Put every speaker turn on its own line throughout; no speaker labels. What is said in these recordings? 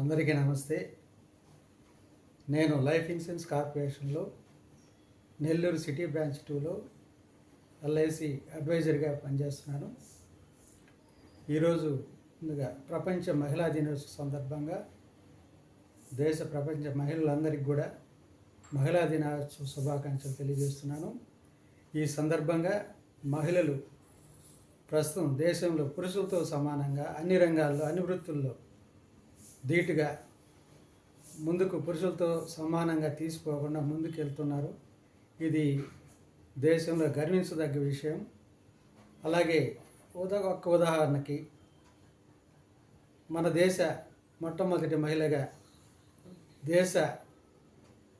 అందరికీ నమస్తే. నేను లైఫ్ ఇన్సూరెన్స్ కార్పొరేషన్లో నెల్లూరు సిటీ బ్రాంచ్ టూలో ఎల్ఐసి అడ్వైజర్గా పనిచేస్తున్నాను. ఈరోజు ముందుగా ప్రపంచ మహిళా దినోత్సవం సందర్భంగా దేశ ప్రపంచ మహిళలందరికీ కూడా మహిళా దినోత్సవ శుభాకాంక్షలు తెలియజేస్తున్నాను. ఈ సందర్భంగా మహిళలు ప్రస్తుతం దేశంలో పురుషులతో సమానంగా అన్ని రంగాల్లో అన్ని వృత్తుల్లో ధీటుగా ముందుకు పురుషులతో సమానంగా తీసుకోకుండా ముందుకెళ్తున్నారు. ఇది దేశంలో గర్వించదగ్గ విషయం. అలాగే ఉదా ఒక్క ఉదాహరణకి మన దేశ మొట్టమొదటి మహిళగా దేశ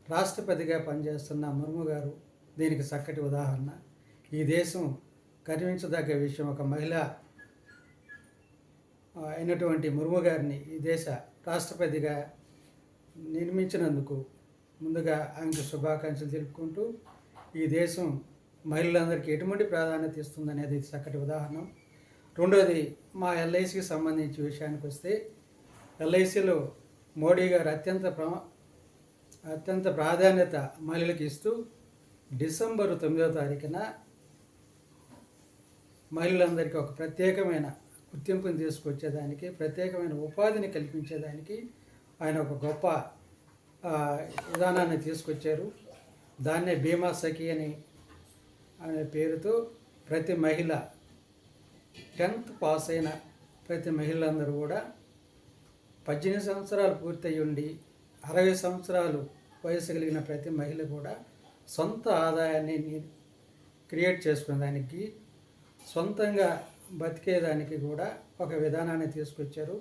రాష్ట్రపతిగా పనిచేస్తున్న ముర్ము గారు దీనికి చక్కటి ఉదాహరణ. ఈ దేశం గర్వించదగ్గ విషయం. ఒక మహిళ అయినటువంటి ముర్ము గారిని ఈ దేశ రాష్ట్రపతిగా నిర్మించినందుకు ముందుగా ఆయనకు శుభాకాంక్షలు తెలుపుకుంటూ ఈ దేశం మహిళలందరికీ ఎటువంటి ప్రాధాన్యత ఇస్తుందనేది ఇది చక్కటి ఉదాహరణ. రెండోది మా ఎల్ఐసికి సంబంధించి విషయానికి వస్తే ఎల్ఐసిలో మోడీ గారు అత్యంత ప్ర అత్యంత ప్రాధాన్యత మహిళలకు ఇస్తూ డిసెంబరు తొమ్మిదవ తారీఖున మహిళలందరికీ ఒక ప్రత్యేకమైన గుర్తింపుని తీసుకొచ్చేదానికి ప్రత్యేకమైన ఉపాధిని కల్పించేదానికి ఆయన ఒక గొప్ప విధానాన్ని తీసుకొచ్చారు. దాన్నే బీమా సఖి అని అనే పేరుతో ప్రతి మహిళ టెన్త్ పాస్ అయిన ప్రతి మహిళలందరూ కూడా పద్దెనిమిది సంవత్సరాలు పూర్తయి ఉండి అరవై సంవత్సరాలు వయసు కలిగిన ప్రతి మహిళ కూడా సొంత ఆదాయాన్ని క్రియేట్ క్రియేట్ చేసుకునేదానికి సొంతంగా బతికేదానికి కూడా ఒక విధానాన్ని తీసుకొచ్చారు.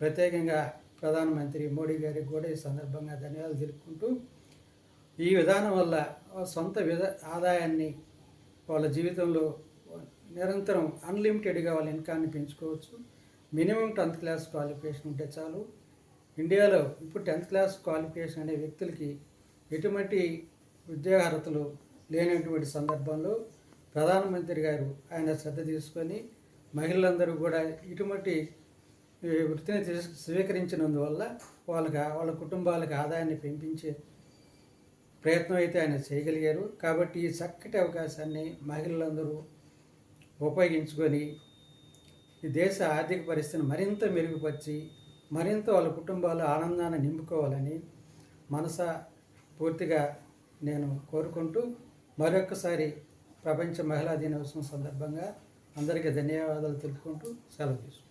ప్రత్యేకంగా ప్రధానమంత్రి మోడీ గారికి కూడా ఈ సందర్భంగా ధన్యవాదాలు తెలుపుకుంటూ ఈ విధానం వల్ల సొంత విధ ఆదాయాన్ని వాళ్ళ జీవితంలో నిరంతరం అన్లిమిటెడ్గా వాళ్ళ ఇన్కాన్ని పెంచుకోవచ్చు. మినిమం టెన్త్ క్లాస్ క్వాలిఫికేషన్ ఉంటే చాలు. ఇండియాలో ఇప్పుడు టెన్త్ క్లాస్ క్వాలిఫికేషన్ అనే వ్యక్తులకి ఎటువంటి ఉద్యోగార్హతలు లేనటువంటి సందర్భంలో ప్రధానమంత్రి గారు ఆయన శ్రద్ధ తీసుకొని మహిళలందరూ కూడా ఇటువంటి వృత్తిని స్వీకరించినందువల్ల వాళ్ళకి వాళ్ళ కుటుంబాలకు ఆదాయాన్ని పెంపించే ప్రయత్నం అయితే ఆయన చేయగలిగారు. కాబట్టి ఈ చక్కటి అవకాశాన్ని మహిళలందరూ ఉపయోగించుకొని ఈ దేశ ఆర్థిక పరిస్థితిని మరింత మెరుగుపరిచి మరింత వాళ్ళ కుటుంబాలు ఆనందాన్ని నింపుకోవాలని మనస పూర్తిగా నేను కోరుకుంటూ మరొకసారి ప్రపంచ మహిళా దినోత్సవం సందర్భంగా అందరికీ ధన్యవాదాలు తెలుపుకుంటూ సెలవు తీసుకుంటాను